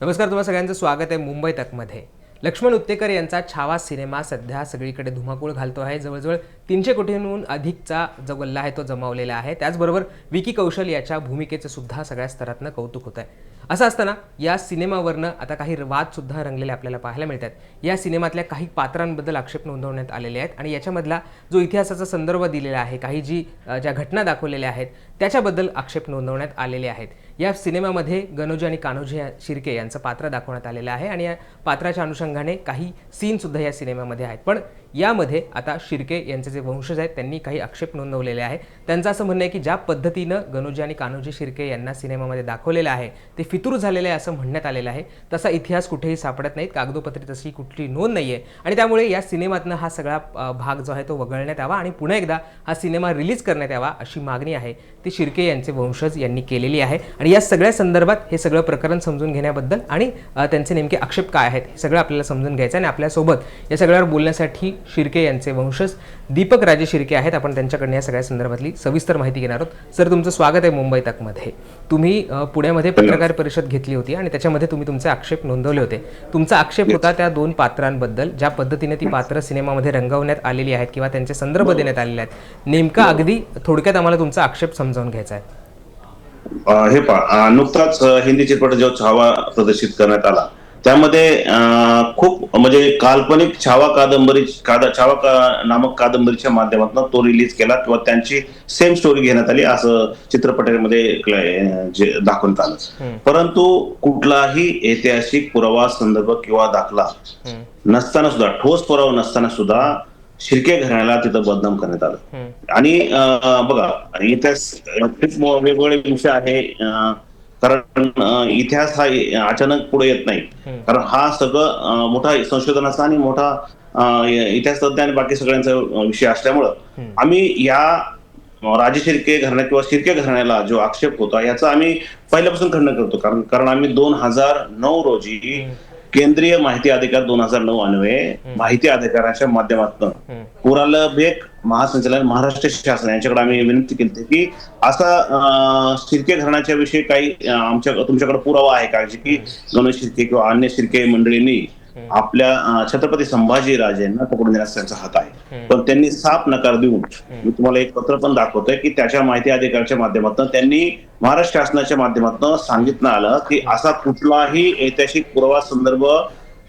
नमस्कार तुम्हाला सगळ्यांचं स्वागत आहे मुंबई तकमध्ये. लक्ष्मण उत्तेकर यांचा छावा सिनेमा सध्या सगळीकडे धुमाकूळ घालतो आहे. जवळजवळ तीनशे कोटींहून अधिकचा जो गल्ला आहे तो जमावलेला आहे. त्याचबरोबर विकी कौशल याच्या भूमिकेचं सुद्धा सगळ्या स्तरातनं कौतुक होत आहे असं असताना या सिनेमावरनं आता काही वादसुद्धा रंगलेले आपल्याला पाहायला मिळतात. या सिनेमातल्या काही पात्रांबद्दल आक्षेप नोंदवण्यात आलेले आहेत आणि याच्यामधला जो इतिहासाचा संदर्भ दिलेला आहे काही जी ज्या घटना दाखवलेल्या आहेत त्याच्याबद्दल आक्षेप नोंदवण्यात आलेले आहेत. या सिनेमामध्ये गणोजी आणि कान्होजी या- शिर्के यांचं पात्र दाखवण्यात आलेलं आहे आणि या पात्राच्या अनुषंगाने काही सीनसुद्धा या सिनेमामध्ये आहेत. पण यामध्ये आता शिर्के यांचे जे वंशज आहेत त्यांनी काही आक्षेप नोंदवलेले आहे त्यांचं असं म्हणणं आहे की ज्या पद्धतीनं गणोजी आणि कान्होजी शिर्के यांना सिनेमामध्ये दाखवलेलं आहे ते फितूर झालेलं आहे असं म्हणण्यात आलेलं आहे. तसा इतिहास कुठेही सापडत नाहीत कागदोपत्री तशी कुठली नोंद नाही आहे आणि त्यामुळे या सिनेमातनं हा सगळा भाग जो आहे तो वगळण्यात यावा आणि पुन्हा एकदा हा सिनेमा रिलीज करण्यात यावा अशी मागणी आहे. ती शिर्के यांचे वंशज यांनी केलेली आहे. आणि या सगळ्या संदर्भात हे सगळं प्रकरण समजून घेण्याबद्दल आणि त्यांचे नेमके आक्षेप काय आहेत हे सगळं आपल्याला समजून घ्यायचं आणि आपल्यासोबत या सगळ्यावर बोलण्यासाठी शिर्के यांचे वंशज दीपक राजे शिर्के आहेत. आपण त्यांच्याकडनं या सगळ्या संदर्भातली सविस्तर माहिती घेणार आहोत. सर तुमचं स्वागत आहे मुंबई तकमध्ये. तुम्ही पुण्यामध्ये पत्रकार परिषद घेतली होती आणि त्याच्यामध्ये तुम्ही तुमचे आक्षेप नोंदवले होते. तुमचा आक्षेप होता त्या दोन पात्रांबद्दल ज्या पद्धतीने ती पात्र सिनेमामध्ये रंगवण्यात आलेली आहेत किंवा त्यांचे संदर्भ देण्यात आलेले आहेत. नेमका अगदी थोडक्यात आम्हाला तुमचा आक्षेप समजावून घ्यायचा आहे? हे पहा नुकताच हिंदी चित्रपट जो छावा प्रदर्शित करण्यात आला त्यामध्ये खूप म्हणजे काल्पनिक छावा कादंबरी काद- छावा का- नामक कादंबरीच्या माध्यमातून तो रिलीज केला किंवा त्यांची सेम स्टोरी घेण्यात आली असं चित्रपटामध्ये दाखवण्यात आलं. परंतु कुठलाही ऐतिहासिक पुरावा संदर्भ किंवा दाखला नसताना सुद्धा ठोस पुरावा नसताना सुद्धा शिर्के घराण्याला तिथं बदनाम करण्यात आलं. आणि बघा इतिहास वेगवेगळे विषय आहे कारण इतिहास हा अचानक पुढे येत नाही. कारण हा सगळं मोठा संशोधनाचा आणि मोठा इतिहास तज्ञ आणि बाकी सगळ्यांचा विषय असल्यामुळं आम्ही या राजे शिर्के घराण्या किंवा शिर्के घराण्याला जो आक्षेप होता याचा आम्ही पहिल्यापासून खंडन करतो. कारण कारण आम्ही दोन हजार नऊ रोजी केंद्रीय माहिती अधिकार दोन हजार नऊ अन्वये माहिती अधिकाराच्या माध्यमातून पुरालभेक महासंचालन महाराष्ट्र शासन यांच्याकडे आम्ही विनंती केली होती की असा शिर्के घराण्याच्या विषयी काही आमच्या तुमच्याकडे पुरावा आहे का? जे की गणेश शिर्के किंवा अन्य शिर्के मंडळींनी आपल्या छत्रपती संभाजी राजेंना पकडून देण्यास त्यांचा हात आहे. पण त्यांनी साफ नकार देऊन मी तुम्हाला एक पत्र पण दाखवतोय की त्याच्या माहिती अधिकाराच्या माध्यमातून त्यांनी महाराष्ट्र शासनाच्या माध्यमातून सांगितलं आलं की असा कुठलाही ऐतिहासिक पुरावा संदर्भ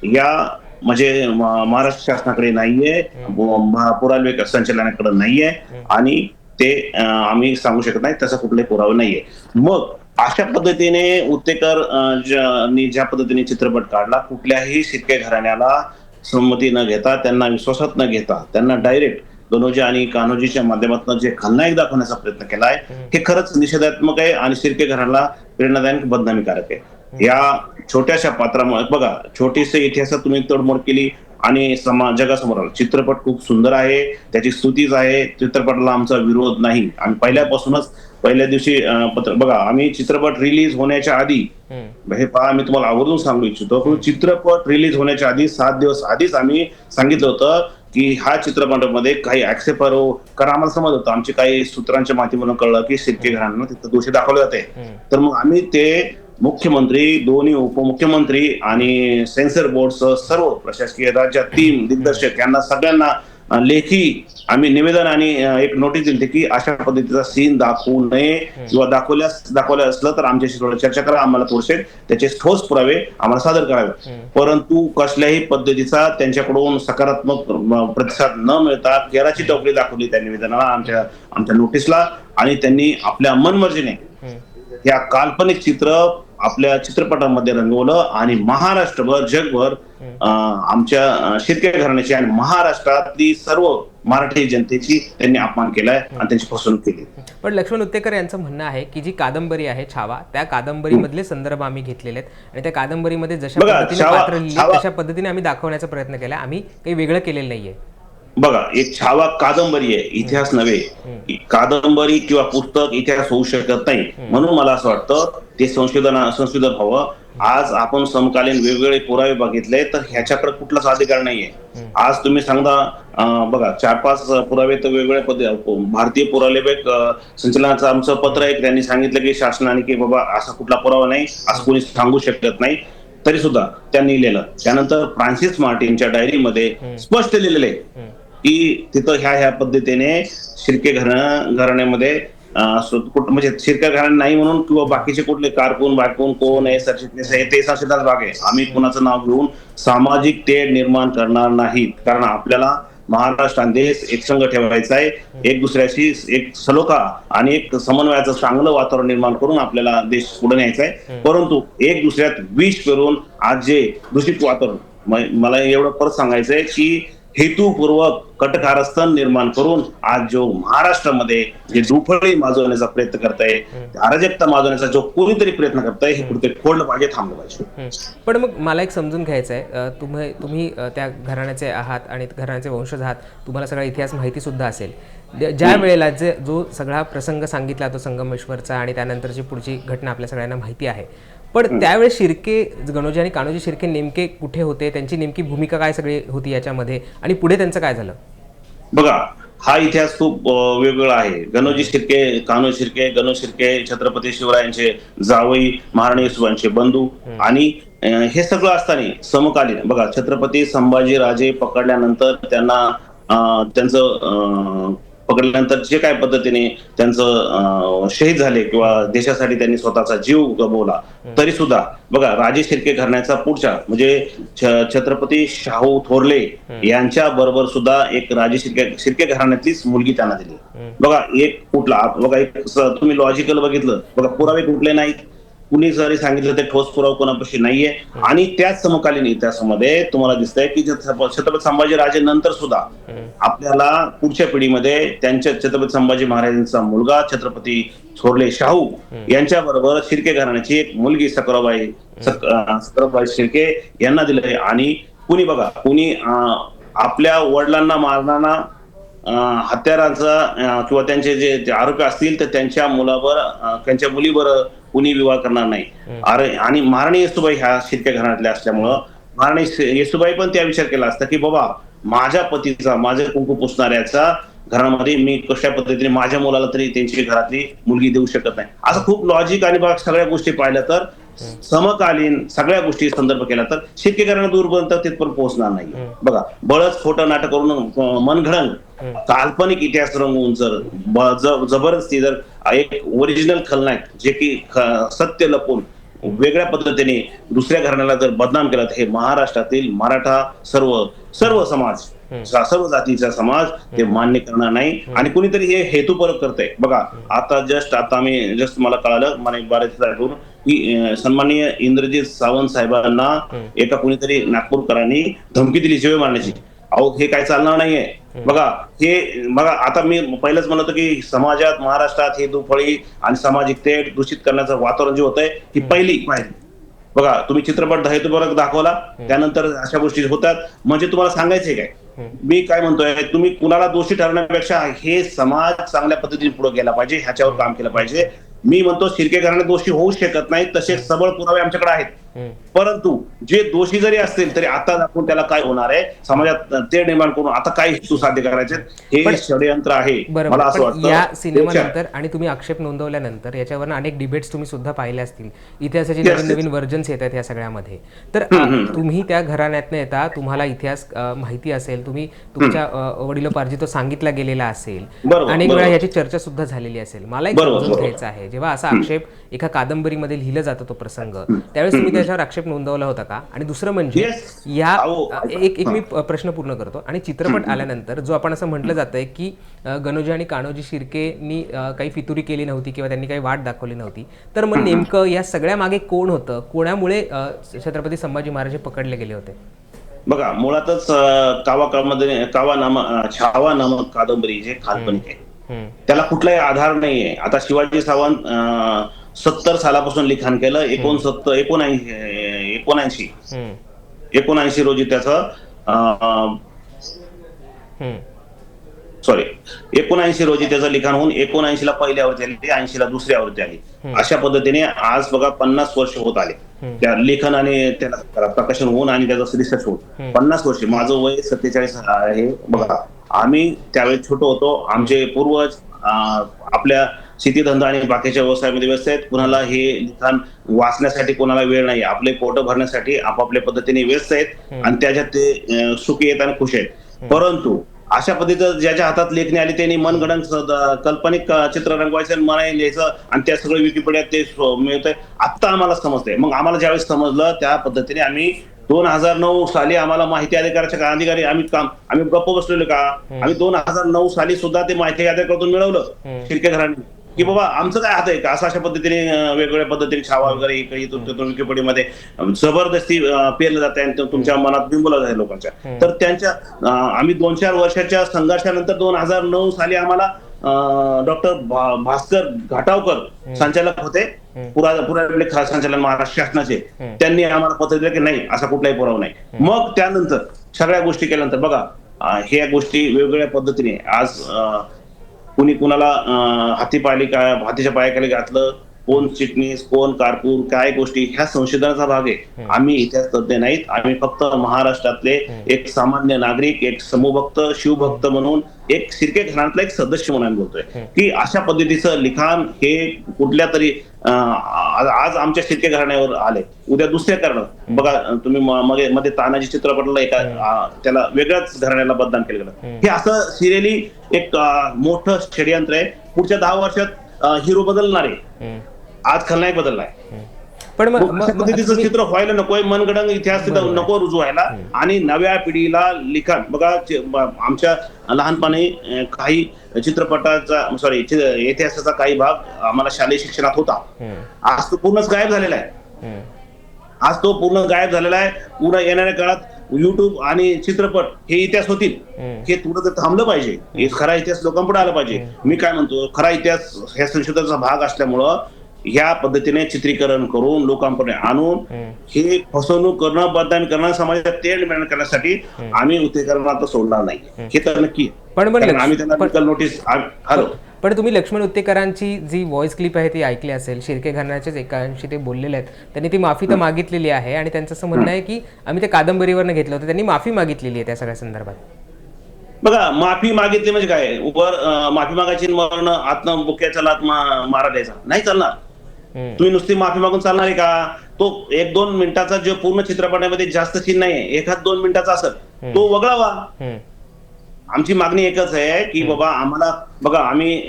या म्हणजे महाराष्ट्र शासनाकडे नाहीये व महा- पुरावे संचालनाकडे नाहीये आणि ते आम्ही सांगू शकत नाही तसा कुठलाही पुरावा नाहीये. मग अशा पद्धतीने उत्तेकर ज्या- पद्धतीने चित्रपट काढला कुठल्याही शिर्के घराण्याला संमती न घेता त्यांना विश्वासात न घेता त्यांना डायरेक्ट गणोजी आणि कान्होजीच्या माध्यमातून जे खलनायक दाखवण्याचा प्रयत्न केलाय हे खरंच निषेधात्मक आहे आणि शिर्के घराण्याला प्रेरणादायक बदनामीकारक आहे. या छोट्याशा पात्रामुळे बघा छोटीशी इतिहासात तुम्ही तोडमोड केली आणि समा जगासमोर आला चित्रपट खूप सुंदर आहे त्याची स्तुतीच आहे चित्रपटाला आमचा विरोध नाही. आम्ही पहिल्यापासूनच पहिल्या दिवशी पत्र बघा आम्ही चित्रपट रिलीज होण्याच्या आधी हे पहा मी तुम्हाला आवर्जून सांगू इच्छितो चित्रपट रिलीज होण्याच्या आधी सात दिवस आधीच आम्ही सांगितलं होतं की हा चित्रपटामध्ये काही ऍक्सेप्ट कारण आम्हाला समज होतं आमची काही सूत्रांच्या माध्यमातून कळलं की शिर्के घरांना तिथं दोषी दाखवले जाते. तर मग आम्ही ते मुख्यमंत्री दोन्ही उपमुख्यमंत्री आणि सेन्सर बोर्डसह सर्व प्रशासकीय राज्यात टीम दिग्दर्शक यांना सगळ्यांना लेखी आम्ही निवेदन आणि एक नोटीस दिली होती की अशा पद्धतीचा सीन दाखवू नये किंवा दाखवल्यास दाखवलं असलं तर आमच्याशी थोडं चर्चा करा आम्हाला थोडेसे त्याचे ठोस पुरावे आम्हाला सादर करावे. परंतु कसल्याही पद्धतीचा त्यांच्याकडून सकारात्मक प्रतिसाद न मिळता केराची टोपली दाखवली त्या निवेदनाला आमच्या आमच्या नोटीसला आणि त्यांनी आपल्या मनमर्जीने या काल्पनिक चित्र आपल्या चित्रपटामध्ये रंगवलं आणि महाराष्ट्रभर जगभर आमच्या शिर्के घराण्याची आणि महाराष्ट्रातली सर्व मराठी जनतेची त्यांनी अपमान केलाय आणि त्यांची फसवणूक केली. पण लक्ष्मण उत्तेकर यांचं म्हणणं आहे की जी कादंबरी आहे छावा त्या कादंबरीमधले संदर्भ आम्ही घेतलेले आहेत. आणि त्या कादंबरीमध्ये जशा पद्धतीने पात्र तशा पद्धतीने आम्ही दाखवण्याचा प्रयत्न केला आम्ही काही वेगळं केलेलं नाहीये. बघा एक छावा कादंबरी आहे इतिहास नव्हे. कादंबरी किंवा पुस्तक इतिहास होऊ शकत नाही. म्हणून मला असं वाटतं ते संशोधन संशोधन व्हावं. आज आपण समकालीन वेगवेगळे पुरावे बघितले तर ह्याच्याकडे कुठलाच अधिकार नाहीये. आज तुम्ही सांगता बघा चार पाच पुरावे तर वेगवेगळ्या पद्धती भारतीय पुरालेखक अं, संचलनाचं आमचं पत्र आहे त्यांनी सांगितलं की शासनाने की बाबा असा कुठला पुरावा नाही असं कोणी सांगू शकत नाही. तरी सुद्धा त्यांनी लिहिलं त्यानंतर फ्रान्सिस मार्टिनच्या डायरीमध्ये स्पष्ट लिहिलेलं आहे. की तिथं ह्या ह्या पद्धतीने शिर्के घराणं घराण्यामध्ये म्हणजे शिरका घराणे नाही म्हणून किंवा बाकीचे कुठले कारकून बायकून कोण आहे सरचिटणीस आहे ते सरचिटणीस भाग आहे. आम्ही कुणाचं नाव घेऊन सामाजिक तेढ निर्माण करणार नाहीत. कारण आपल्याला महाराष्ट्र देश एकसंघ ठेवायचा आहे एक दुसऱ्याशी एक सलोखा आणि एक समन्वयाचं चांगलं वातावरण निर्माण करून आपल्याला देश पुढे न्यायचा आहे. परंतु एक दुसऱ्यात विष करून आज जे दूषित वातावरण मला एवढं परत सांगायचंय की हेतुपूर्वक कटकारस्थान निर्माण करून आज जो महाराष्ट्रामध्ये जे दुफळी माजवण्याचा प्रयत्न करताय अराजकता माजवण्याचा जो कोणीतरी प्रयत्न करताय हे कुठेतरी खोडलं पाहिजे थांबलं पाहिजे. पण मग मला एक समजून घ्यायचं आहे तुम्ही तुम्ही त्या घराण्याचे आहात आणि घराण्याचे वंशज आहात तुम्हाला सगळा इतिहास माहिती सुद्धा असेल. ज्या वेळेला जे जो सगळा प्रसंग सांगितला तो संगमेश्वरचा आणि त्यानंतरची पुढची घटना आपल्या सगळ्यांना माहिती आहे पण त्यावेळेस शिर्के गणोजी आणि कान्होजी शिर्के नेमके कुठे होते? त्यांची नेमकी भूमिका काय सगळी होती याच्यामध्ये? आणि पुढे त्यांचं काय झालं? बघा हा इतिहास खूप वेगवेगळा आहे. गणोजी शिर्के कान्हो शिर्के गणो शिर्के छत्रपती शिवरायांचे जावई महाराणी येसुबांचे बंधू आणि हे सगळं असताना समकालीन बघा छत्रपती संभाजी राजे पकडल्यानंतर त्यांना त्यांचं पकडल्यानंतर जे काय पद्धतीने त्यांचं शहीद झाले किंवा देशासाठी त्यांनी स्वतःचा जीव गमवला तरी सुद्धा बघा राजे शिर्के घराण्याचा पुढच्या म्हणजे छत्रपती शाहू थोरले यांच्या बरोबर सुद्धा एक राजे शिर्के शिर्के घराण्यातलीच मुलगी त्यांना दिली. बघा एक कुठला बघा एक तुम्ही लॉजिकल बघितलं बघा पुरावे कुठले नाहीत. कुणी जरी सांगितलं ते ठोस पुरावा कोणापाशी नाहीये. आणि त्याच समकालीन इतिहासामध्ये तुम्हाला दिसतंय की छत्र- छत्रपती संभाजी राजे नंतर सुद्धा आपल्याला पुढच्या पिढीमध्ये त्यांच्या छत्रपती संभाजी महाराजांचा मुलगा छत्रपती थोरले शाहू यांच्या बरोबर शिर्के घराण्याची एक मुलगी सकराबाई सकराबाई शिर्के यांना दिलंय. आणि कुणी बघा कुणी आपल्या वडिलांना मारणारा हत्यारांचा किंवा त्यांचे जे आरोपी असतील तर त्यांच्या मुलावर त्यांच्या मुलीवर कुणी विवाह करणार नाही. अरे आणि महाराणी येसुबाई ह्या शिर्के घराण्यातल्या असल्यामुळं महाराणी येसुबाई पण त्या विचार केला असता की बाबा माझ्या पतीचा माझ्या कुंकू पुसणाऱ्याचा घरामध्ये मी कशा पद्धतीने माझ्या मुलाला तरी त्यांची घरातली मुलगी देऊ शकत नाही. असं खूप लॉजिक आणि सगळ्या गोष्टी पाहिल्या तर समकालीन सगळ्या गोष्टी संदर्भ केला तर शिर्केकरांना दूरपर्यंत तिथपर्यंत पोहोचणार नाही बघा बळच खोटं नाटक करून अं, मनघडंग काल्पनिक इतिहास रंगवून जर जबरदस्ती जर एक ओरिजिनल खलनायक जे की सत्य लपून वेगळ्या पद्धतीने दुसऱ्या घराण्याला जर बदनाम केलं तर हे महाराष्ट्रातील मराठा सर्व सर्व समाज सर्व जातीचा समाज ते मान्य करणार नाही. आणि कुणीतरी हे हेतुपरक करतंय. बघा आता जस्ट आता आम्ही जस्ट मला कळालं मला एक बारा दिवसापूर्वी की सन्माननीय इंद्रजित सावंत साहेबांना एका कुणीतरी नागपूरकरांनी धमकी दिली शिवे मारण्याची. अहो हे काय चालणार नाहीये. बघा हे बघा आता मी पहिलंच म्हणत होतो की समाजात महाराष्ट्रात हे दुफळी आणि सामाजिक तेढ दूषित करण्याचं वातावरण जे होतंय ही पहिली. पाहिली. बघा तुम्ही चित्रपट हेतुपरक दाखवला त्यानंतर अशा गोष्टी होतात. म्हणजे तुम्हाला सांगायचंय काय? मी काय म्हणतोय तुम्ही कुणाला दोषी ठरवण्यापेक्षा हे समाज चांगल्या पद्धतीने पुढे गेला पाहिजे ह्याच्यावर काम केलं पाहिजे. मी म्हणतो शिर्के घराणे दोषी होऊ शकत नाही तसे सबळ पुरावे आमच्याकडे आहेत. परंतु जे दोषी जरी असतील तरी आता दाखवून त्याला काय होणार आहे? समाजात ते निर्माण करून आता काय हेतू साध्य करायचे हे षडयंत्र आहे. मला असं वाटतं. या सिनेमानंतर आणि तुम्ही आक्षेप नोंदवल्यानंतर याच्यावर अनेक डिबेट्स तुम्ही सुद्धा पाहिले असतील. इतिहासाचे नवीन. नवीन व्हर्जन्स येत आहेत या सगळ्यामध्ये. तर तुम्ही त्या घराण्यातनं येता तुम्हाला इतिहास माहिती असेल तुम्ही तुमच्या वडिलोपार्जित तो सांगितला गेलेला असेल. अनेक वेळा. याची चर्चा सुद्धा झालेली असेल. मला एक समजून. घ्यायचं आहे. जेव्हा असा आक्षेप एका कादंबरीमध्ये लिहिलं जातो तो प्रसंग. त्यावेळेस तुम्ही त्याच्यावर आक्षेप नोंदवला होता का? आणि दुसरं म्हणजे. या एक एक मी प्रश्न पूर्ण करतो. आणि चित्रपट आल्यानंतर जो आपण असं म्हटलं जातंय की गणोजी आणि कान्होजी शिर्केनी काही फितुरी केली नव्हती किंवा त्यांनी काही वाट दाखवली नव्हती. तर मग नेमकं या सगळ्या मागे कोण होतं? कोणामुळे छत्रपती संभाजी महाराज हे पकडले गेले होते? बघा मुळातच अं, कावा नाम छावा नामक कादंबरी जे काल्पनिक आहे. त्याला कुठलाही आधार नाहीये. आता शिवाजी सावंत सत्तर सालापासून लिखाण केलं एकोणसत्तर एकोणऐंशी एकोणऐंशी. एकोणऐंशी रोजी त्याचं सॉरी एकोणऐंशी रोजी त्याचं लिखाण होऊन एकोणऐंशी ला पहिली आवृत्ती आली ऐंशी ला दुसरी आवृत्ती आली अशा पद्धतीने आज बघा पन्नास वर्ष होत आले. त्या लेखन आणि त्याला प्रकाशन होऊन आणि त्याचं रिसर्च होऊन. पन्नास वर्ष. माझं वय सत्तेचाळीस आहे. बघा आम्ही त्यावेळेस छोटो होतो. आमचे पूर्वज आपल्या शेतीधंदा आणि बाकीच्या व्यवसायामध्ये व्यस्त आहेत. कुणाला हे लिखाण वाचण्यासाठी कोणाला वेळ नाही आपले पोट भरण्यासाठी आपापल्या पद्धतीने व्यस्त आहेत आणि त्याच्यात ते सुखी आहेत आणि खुश आहेत. परंतु अशा पद्धतीचं ज्याच्या हातात लेखणी आली त्यांनी मनगणन काल्पनिक चित्र रंगवायचं आणि मनाने लिहायचं आणि त्या सगळं विकिपीडियात ते मिळतंय. आत्ता आम्हाला समजतंय. मग आम्हाला ज्यावेळेस समजलं त्या पद्धतीने आम्ही दोन हजार नऊ साली आम्हाला माहिती अधिकाराच्या का- अधिकारी आम्ही काम आम्ही गप्प बसलेलो का? आम्ही दोन हजार नऊ साली सुद्धा ते माहिती अधिकारातून मिळवलं. शिर्के घराणे की बाबा आमचं काय हात आहे का? असं अशा पद्धतीने वेगवेगळ्या पद्धतीने छावा वगैरे अं, जबरदस्ती पेरलं जात आहे तुमच्या मनात बिंबवलं जाते लोकांच्या. तर त्यांच्या आम्ही दोन चार वर्षाच्या संघर्षानंतर दोन हजार नऊ साली आम्हाला डॉक्टर भास्कर घाटावकर संचालक होते. पुरा पुरावे खा- संचालन महाराष्ट्र शासनाचे. त्यांनी आम्हाला पत्र दिलं की नाही असा कुठलाही पुरावा नाही. मग त्यानंतर सगळ्या गोष्टी केल्यानंतर बघा ह्या गोष्टी वेगवेगळ्या पद्धतीने आज कुणी कुणाला हाती पायली का हातीच्या पायाखाली घातलं कोण चिटणीस कोण कारकून काय गोष्टी ह्या संशोधनाचा भाग आहे. आम्ही इतिहास तज्ञ नाहीत. आम्ही फक्त महाराष्ट्रातले एक सामान्य नागरिक एक समूभक्त शिवभक्त म्हणून एक शिर्के घराण्यातला एक सदस्य म्हणून आम्ही बोलतोय. की अशा पद्धतीचं लिखाण हे कुठल्या तरी आज आमच्या शिर्के घराण्यावर आले. उद्या दुसऱ्या कारण. बघा तुम्ही मध्ये तानाजी चित्रपटाला एका त्याला वेगळ्याच घराण्याला बदनाम केलं गेलं. हे असं सिरियली एक मोठं षडयंत्र आहे. पुढच्या दहा वर्षात हिरो बदलणार. आहे आज खलनायक बदललाय पण तुम्ही- चित्र व्हायला नकोय मनगडंग इतिहास तिथं नको रुजू व्हायला. आणि नव्या पिढीला लिखाण. बघा आमच्या लहानपणी काही चित्रपटाचा सॉरी इतिहासाचा काही भाग आम्हाला शालेय शिक्षणात होता. आज तो पूर्णच गायब झालेला आहे. आज तो पूर्ण गायब झालेला आहे. पुन्हा येणाऱ्या काळात युट्यूब आणि चित्रपट हे इतिहास होतील. हे थोडं तर थांबलं पाहिजे. हे खरा इतिहास लोकांपुढे आला पाहिजे. मी काय म्हणतो खरा इतिहास ह्या संशोधनाचा भाग असल्यामुळं ह्या पद्धतीने चित्रीकरण करून लोकांपुढे आणून हे फसवणूक करणं बदनामी करणं समाजात तेढ निर्माण करण्यासाठी आम्ही उत्तेकरणात सोडणार नाही. हे तर नक्की. पण आम्ही त्यांना नोटीस हॅलो पण तुम्ही लक्ष्मण उत्तेकरांची जी व्हॉइस क्लिप आहे ती ऐकली असेल शिर्के घराण्याच्याच एकांशी ते बोललेले आहेत त्यांनी ती माफी तर मागितलेली आहे आणि त्यांचं असं म्हणणं आहे की आम्ही ते कादंबरीवरनं घेतलं होतं त्यांनी माफी मागितलेली आहे त्या सगळ्या संदर्भात. बघा माफी मागितली म्हणजे काय? वर माफी मागायची मरण आत्म बुक्याचा लात मारा द्यायचा. नाही चालणार. तुम्ही नुसती माफी मागून चालणार आहे का? तो एक दोन मिनिटाचा जो पूर्ण चित्रपटामध्ये जास्त सीन नाही एखाद दोन मिनिटाचा असेल तो वगळावा. आमची मागणी एकच आहे की बाबा आम्हाला बघा आम्ही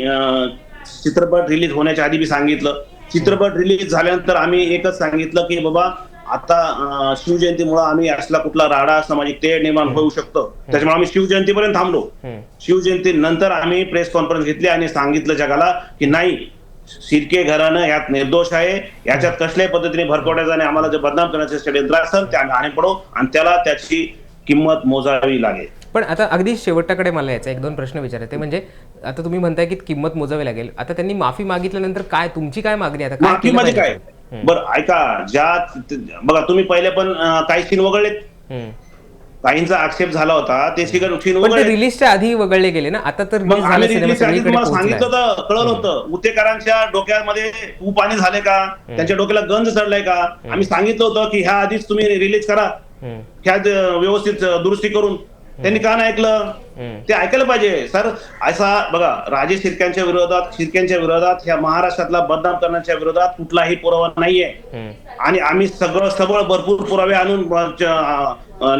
चित्रपट रिलीज होण्याच्या आधी बी सांगितलं. चित्रपट रिलीज झाल्यानंतर आम्ही एकच सांगितलं की बाबा आता शिवजयंतीमुळे आम्ही असला कुठला राडा सामाजिक तेढ निर्माण होऊ शकतो. त्याच्यामुळे आम्ही शिवजयंतीपर्यंत थांबलो. शिवजयंती नंतर आम्ही प्रेस कॉन्फरन्स घेतली आणि सांगितलं जगाला की नाही शिर्के घरानं यात निर्दोष आहे. याच्यात कसल्याही पद्धतीने भरकवण्याचा आणि आम्हाला जे बदनाम करण्याचे षडयंत्र असेल त्या आणे पडो आणि त्याला त्याची किंमत मोजावी लागेल. पण आता अगदी शेवटाकडे मला यायचं एक दोन प्रश्न विचारायचे म्हणजे आता तुम्ही म्हणताय की किंमत मोजावी लागेल. आता त्यांनी माफी मागितल्यानंतर काय तुमची काय मागणी आहे? आता काय माफी म्हणजे? काय? बरं ऐका ज्या बघा तुम्ही पहिले पण काही सीन वगळलेत. काहींचा आक्षेप झाला होता ते वगळले रिलीजच्या आधी वगळले गेले ना? आता तर मग आम्ही आधी तुम्हाला. सांगितलं तर कळलं होतं उतेकरांच्या डोक्यामध्ये तू पाणी झाले का? त्यांच्या डोक्याला गंज चढलाय का? आम्ही सांगितलं होतं की ह्या आधीच तुम्ही रिलीज करा. ह्या व्यवस्थित दुरुस्ती करून त्यांनी का नाही ऐकलं? ते ऐकायला पाहिजे. सर असा बघा राजे शिर्क्यांच्या विरोधात शिर्क्यांच्या विरोधात ह्या महाराष्ट्रातला बदनाम करण्याच्या विरोधात कुठलाही पुरावा नाहीये. आणि आम्ही सगळं सबळ भरपूर पुरावे आणून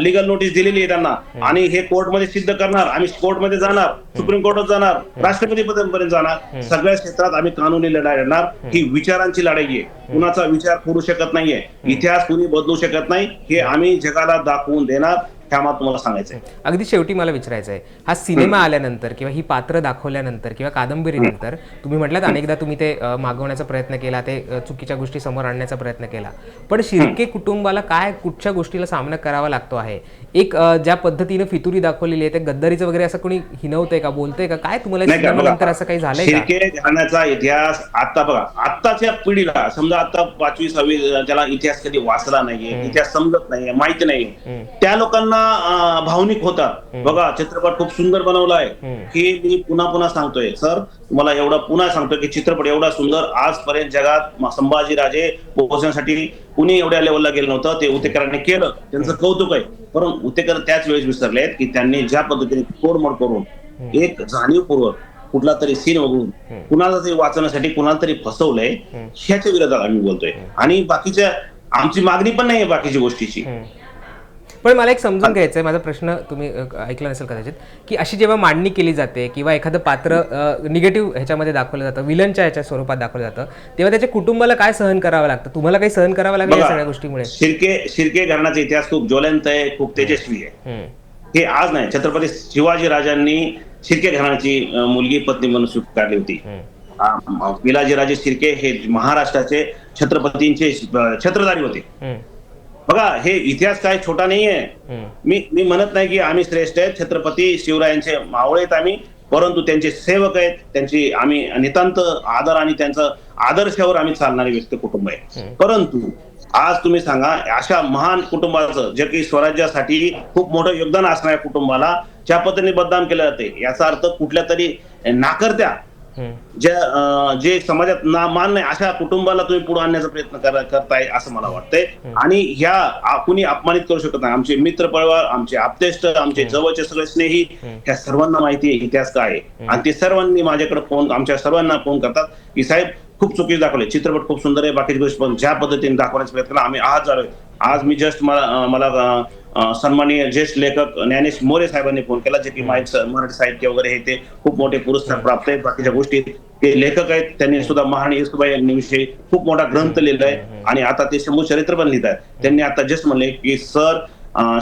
लिगल नोटीस दिलेली आहे त्यांना. आणि हे कोर्टमध्ये सिद्ध करणार. आम्ही कोर्टमध्ये जाणार. सुप्रीम कोर्टात जाणार. राष्ट्रपती पर्यंत जाणार. सगळ्या क्षेत्रात आम्ही कानूनी लढाई लढणार. ही विचारांची लढाई आहे. कुणाचा विचार करू शकत नाहीये. इतिहास कुणी बदलू शकत नाही. हे आम्ही जगाला दाखवून देणार. ह्या मला तुम्हाला सांगायचंय. अगदी शेवटी मला विचारायचं आहे हा सिनेमा आल्यानंतर किंवा ही पात्र दाखवल्यानंतर किंवा कादंबरीनंतर तुम्ही म्हटलात अनेकदा तुम्ही ते मागवण्याचा प्रयत्न केला ते चुकीच्या गोष्टी समोर आणण्याचा प्रयत्न केला. पण शिर्के कुटुंबाला काय कुठच्या गोष्टीला सामना करावा लागतो आहे? एक ज्या पद्धतीनं फितुरी दाखवलेली आहे ते गद्दारीचं वगैरे असं कोणी हिनवतंय का बोलतंय का? काय तुम्हाला नाही असं काही झालंय शिर्के इतिहास आता बघा आत्ताच्या पिढीला समजा आता पाचवी सहावी त्याला इतिहास कधी वाचला नाहीये इतिहास समजत नाहीये माहिती नाहीये त्या लोकांना भावनिक होतात. बघा चित्रपट खूप सुंदर बनवला आहे. हे मी पुन्हा पुन्हा सांगतोय. सर तुम्हाला एवढा पुन्हा सांगतोय की चित्रपट एवढा सुंदर आजपर्यंत जगात संभाजीराजे पोहोचण्यासाठी कुणी एवढ्या लेवलला गेलं नव्हतं ते उतेकरांनी केलं. त्यांचं कौतुक आहे. परंतु उतेकर त्याच वेळेस विसरलेत की त्यांनी ज्या पद्धतीने तोडमोड करून एक जाणीवपूर्वक कुठला तरी सीन बघून कुणाला तरी वाचण्यासाठी कुणाला तरी फसवलंय ह्याच्या विरोधात आम्ही बोलतोय. आणि बाकीच्या आमची मागणी पण नाही बाकीच्या गोष्टीची. पण मला एक समजून घ्यायचं आहे माझा प्रश्न तुम्ही ऐकला नसेल कदाचित की अशी जेव्हा मांडणी केली जाते किंवा एखादं पात्र निगेटिव्ह ह्याच्यामध्ये दाखवलं जातं विलनच्या ह्याच्या स्वरूपात दाखवलं जातं तेव्हा त्याच्या कुटुंबाला काय सहन करावं लागतं तुम्हाला काही सहन करावं लागलं या. सगळ्या गोष्टीमुळे शिर्के शिर्के घराण्याचा इतिहास खूप ज्वलंत आहे खूप तेजस्वी आहे. हे आज नाही छत्रपती शिवाजी राजांनी शिर्के घराण्याची मुलगी पत्नी म्हणून स्वीकारली होती पिलाजीराजे शिर्के हे महाराष्ट्राचे छत्रपतींचे छत्रधारी होते. बघा हे इतिहास काय छोटा नाहीये. मी मी म्हणत नाही की आम्ही श्रेष्ठ आहेत छत्रपती शिवरायांचे मावळे आहेत आम्ही परंतु त्यांचे सेवक आहेत त्यांची आम्ही नितांत आदर आणि त्यांचं आदर्शावर आम्ही चालणारे व्यक्ती कुटुंब आहे परंतु आज तुम्ही सांगा अशा महान कुटुंबाचं जे की स्वराज्यासाठी खूप मोठं योगदान असणाऱ्या कुटुंबाला ज्या पद्धतीने बदनाम केलं जाते याचा अर्थ कुठल्या तरी नाकर्त्या. ज्या जे समाजात ना मान नाही अशा कुटुंबाला तुम्ही पुढे आणण्याचा प्रयत्न करा- करताय असं मला वाटतंय. आणि ह्या कुणी अपमानित करू शकत नाही. आमचे मित्र पळवार आमचे आपतेष्ट आमचे जवळचे सगळे स्नेही ह्या सर्वांना माहिती आहे इतिहास काय आहे. आणि ते सर्वांनी माझ्याकडे फोन आमच्या सर्वांना फोन करतात की साहेब खूप चुकीचे दाखवले चित्रपट खूप सुंदर आहे बाकीची गोष्ट पण ज्या पद्धतीने दाखवण्याचा प्रयत्न केला आम्ही आज झालोय आज मी जस्ट मला मला सन्माननीय ज्येष्ठ लेखक ज्ञानेश मोरे साहेबांनी फोन केला जे की माहिती मराठी साहित्य वगैरे हे ते खूप मोठे पुरस्कार प्राप्त आहेत. बाकीच्या गोष्टी ते लेखक आहेत. त्यांनी सुद्धा महान येसुबाई यांच्याविषयी खूप मोठा ग्रंथ लिहिला आहे. आणि आता ते शंभू चरित्र पण लिहित आहेत. त्यांनी आता जस्ट म्हणले की सर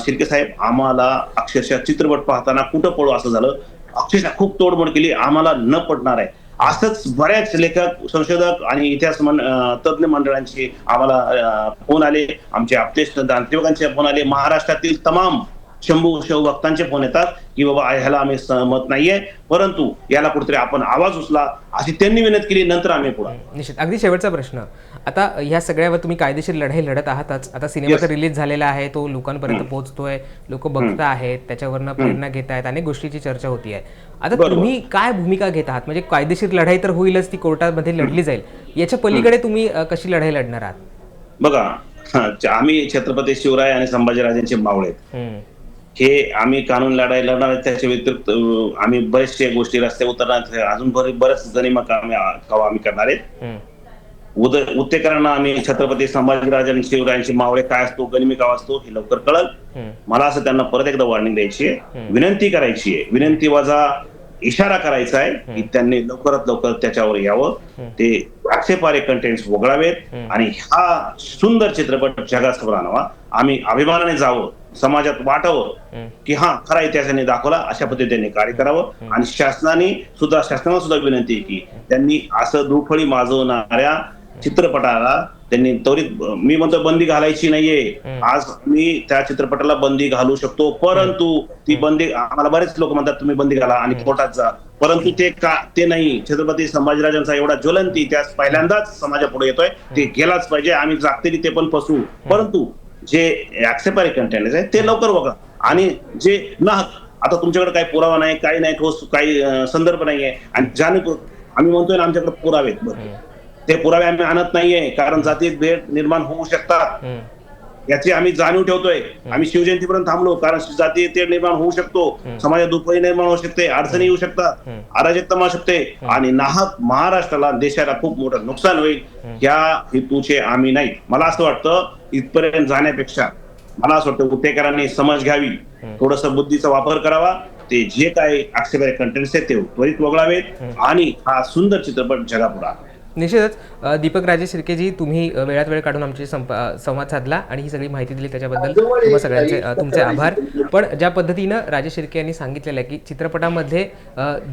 शिर्के साहेब आम्हाला अक्षरशः चित्रपट पाहताना कुठं पळू? असं झालं. अक्षरशः खूप तोडमोड केली. आम्हाला न पडणार आहे. असंच बऱ्याच लेखक संशोधक आणि इतिहास मन- अं, तज्ञ मंडळांची आम्हाला फोन आले. आमचे आपतेष्ट दांतिवकांचे फोन आले. महाराष्ट्रातील तमाम शंभू शिवभक्तांचे फोन येतात की बाबा ह्याला आम्ही सहमत नाहीये. परंतु याला कुठेतरी आपण आवाज उचला अशी त्यांनी विनंती केली नंतर आम्ही पुढे निश्चित. अगदी शेवटचा प्रश्न. आता ह्या सगळ्यावर तुम्ही कायदेशीर लढाई लढत आहातच. आता सिनेमा तर रिलीज झालेला आहे तो लोकांपर्यंत पोहोचतोय लोक बघत आहेत त्याच्यावरनं प्रेरणा घेत आहेत अनेक गोष्टीची चर्चा होती आहे. आता. तुम्ही काय भूमिका घेत आहात? म्हणजे कायदेशीर लढाई तर होईलच ती कोर्टामध्ये लढली जाईल. याच्या पलीकडे तुम्ही कशी लढाई लढणार आहात? बघा आम्ही छत्रपती शिवराय आणि संभाजीराजांचे मावळे हे आम्ही कानून लढाई लढणार. त्याच्या व्यतिरिक्त आम्ही बरेचसे गोष्टी रस्ते उतरणार. अजून बरे बरेच जणीमा आम्ही आम्ही करणार आहेत. उद उत्तेकरांना आम्ही छत्रपती संभाजीराज आणि शिवरायांची मावळे काय असतो गनिमी काय असतो हे लवकर कळल. मला असं त्यांना परत एकदा वॉर्निंग द्यायची आहे. विनंती करायची आहे. विनंती वजा इशारा करायचा आहे की त्यांनी लवकरात लवकर त्याच्यावर यावं. ते आक्षेपारे कंटेंट वगळावेत आणि हा सुंदर चित्रपट जगासमोर आणावा. आम्ही अभिमानाने जावं. समाजात वाटावं की हा खरा इतिहासाने दाखवला अशा पद्धतीने कार्य करावं. आणि शासनाने सुद्धा शासनाला सुद्धा विनंती आहे की त्यांनी असं दुफळी माजवणाऱ्या चित्रपटाला त्यांनी त्वरित मी म्हणतो बंदी घालायची नाहीये. आज मी त्या चित्रपटाला बंदी घालू शकतो परंतु ती बंदी आम्हाला बरेच लोक म्हणतात तुम्ही बंदी घाला आणि कोर्टात जा. परंतु ते का ते नाही. छत्रपती संभाजीराजांचा एवढा ज्वलंत इतिहास पहिल्यांदाच समाजापुढे येतोय. ते गेलाच पाहिजे. आम्ही जागतिक ते पण फसवू परंतु जे ऍक्सेपारी कंटेंट आहे ते लवकर बघा. आणि जे ना आता तुमच्याकडे काही पुरावा नाही काही नाही ठोस काही संदर्भ नाहीये आणि जाणीव आम्ही म्हणतोय ना आमच्याकडे पुरावे आहेत. ते पुरावे आम्ही आणत नाहीये कारण जातीय भेद निर्माण होऊ शकतात. याची आम्ही जाणीव ठेवतोय. आम्ही शिवजयंतीपर्यंत थांबलो कारण जातीय तेढ निर्माण होऊ शकतो समाजात दुपरी निर्माण होऊ शकते अडचणी येऊ शकतात अराजकता मारू शकते आणि नाहक महाराष्ट्राला देशाला खूप मोठं नुकसान होईल या हेतूचे आम्ही नाही. मला असं वाटतं इथपर्यंत जाण्यापेक्षा मला असं वाटतं उत्तेकरांनी समज घ्यावी. थोडस बुद्धीचा वापर करावा. ते जे काही आक्षेपारी कंटेंट्स आहेत ते त्वरित वगळावेत आणि हा सुंदर चित्रपट जगापुढे. निश्चितच दीपक राजे शिर्केजी तुम्ही वेळात वेळ काढून आमची संवाद साधला आणि ही सगळी माहिती दिली त्याच्याबद्दल तुम्हा सगळ्यांचे तुमचे आभार. पण ज्या पद्धतीनं राजे शिर्के यांनी सांगितलेलं आहे की चित्रपटामध्ये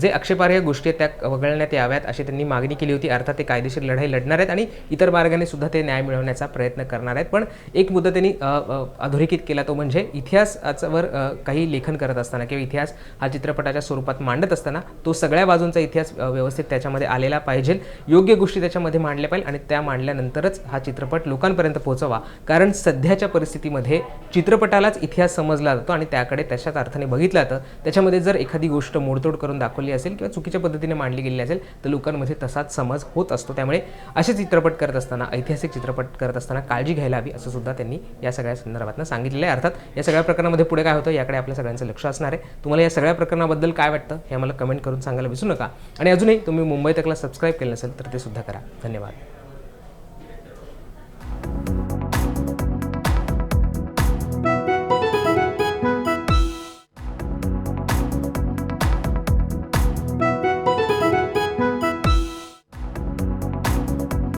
जे आक्षेपार्ह गोष्टी आहेत त्या वगळण्यात याव्यात अशी त्यांनी मागणी केली होती. अर्थात ते कायदेशीर लढाई लढणार आहेत आणि इतर मार्गाने सुद्धा ते न्याय मिळवण्याचा प्रयत्न करणार आहेत. पण एक मुद्दा त्यांनी अधोरेखित केला तो म्हणजे इतिहासावर काही लेखन करत असताना किंवा इतिहास हा चित्रपटाच्या स्वरूपात मांडत असताना तो सगळ्या बाजूंचा इतिहास व्यवस्थित त्याच्यामध्ये आलेला पाहिजे. योग्य गोष्टी गोष्टी त्याच्यामध्ये मांडल्या पाहिजे आणि त्या मांडल्यानंतरच हा चित्रपट लोकांपर्यंत पोहोचवा. कारण सध्याच्या परिस्थितीमध्ये चित्रपटालाच इतिहास समजला जातो आणि त्याकडे तशाच अर्थाने बघितलं जातं. त्याच्यामध्ये जर एखादी गोष्ट मोडतोड करून दाखवली असेल किंवा चुकीच्या पद्धतीने मांडली गेली असेल तर लोकांमध्ये तसाच समज होत असतो. त्यामुळे असे चित्रपट करत असताना ऐतिहासिक चित्रपट करत असताना काळजी घ्यायला हवी असं सुद्धा त्यांनी या सगळ्या संदर्भातनं सांगितलेलं आहे. अर्थात या सगळ्या प्रकरणामध्ये पुढे काय होतं याकडे आपल्या सगळ्यांचं लक्ष असणार आहे. तुम्हाला या सगळ्या प्रकरणाबद्दल काय वाटतं हे आम्हाला कमेंट करून सांगायला विसरू नका. आणि अजूनही तुम्ही मुंबई तकला सबस्क्राईब केलं नसेल तर ते सुद्धा करा. धन्यवाद.